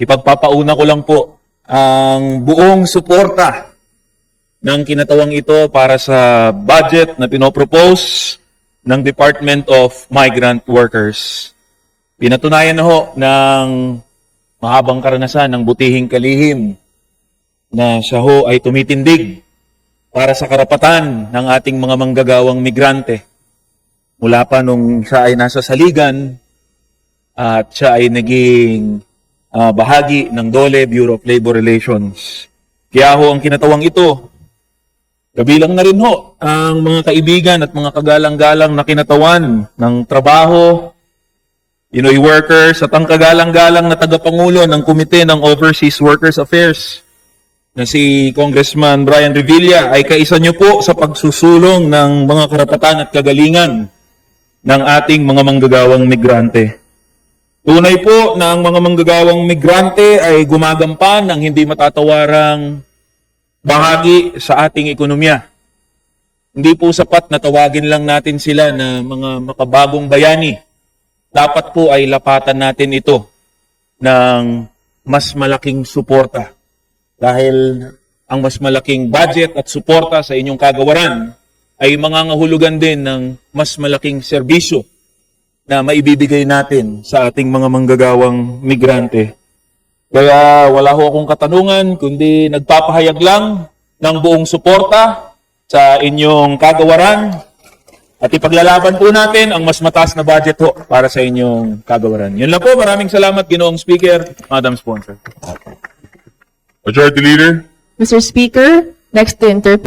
ipagpapauna ko lang po ang buong suporta ng kinatawang ito para sa budget na pinopropose ng Department of Migrant Workers. Pinatunayan na ho ng mahabang karanasan ng butihing kalihim na siya ho ay tumitindig para sa karapatan ng ating mga manggagawang migrante. Mula pa nung siya ay nasa saligan at siya ay naging ah, bahagi ng DOLE, Bureau of Labor Relations. Kaya ho ang kinatawang ito, kabilang na rin ho ang mga kaibigan at mga kagalang-galang na kinatawan ng trabaho, Pinoy workers at ang kagalang-galang na tagapangulo ng Komite ng Overseas Workers Affairs na si Congressman Brian Revilla ay kaisa niyo po sa pagsusulong ng mga karapatan at kagalingan ng ating mga manggagawang migrante. Tunay po na ang mga manggagawang migrante ay gumagampan ng hindi matatawarang bahagi sa ating ekonomiya. Hindi po sapat na tawagin lang natin sila na mga makabagong bayani. Dapat po ay lapatan natin ito ng mas malaking suporta. Dahil ang mas malaking budget at suporta sa inyong kagawaran ay mangangahulugan din ng mas malaking serbisyo na maibibigay natin sa ating mga manggagawang migrante. Kaya wala ho akong katanungan, kundi nagpapahayag lang ng buong suporta sa inyong kagawaran at ipaglalaban po natin ang mas mataas na budget ho para sa inyong kagawaran. Yun lang po, maraming salamat Ginoong Speaker, Madam Sponsor. Majority Leader, Mr. Speaker, next to interpret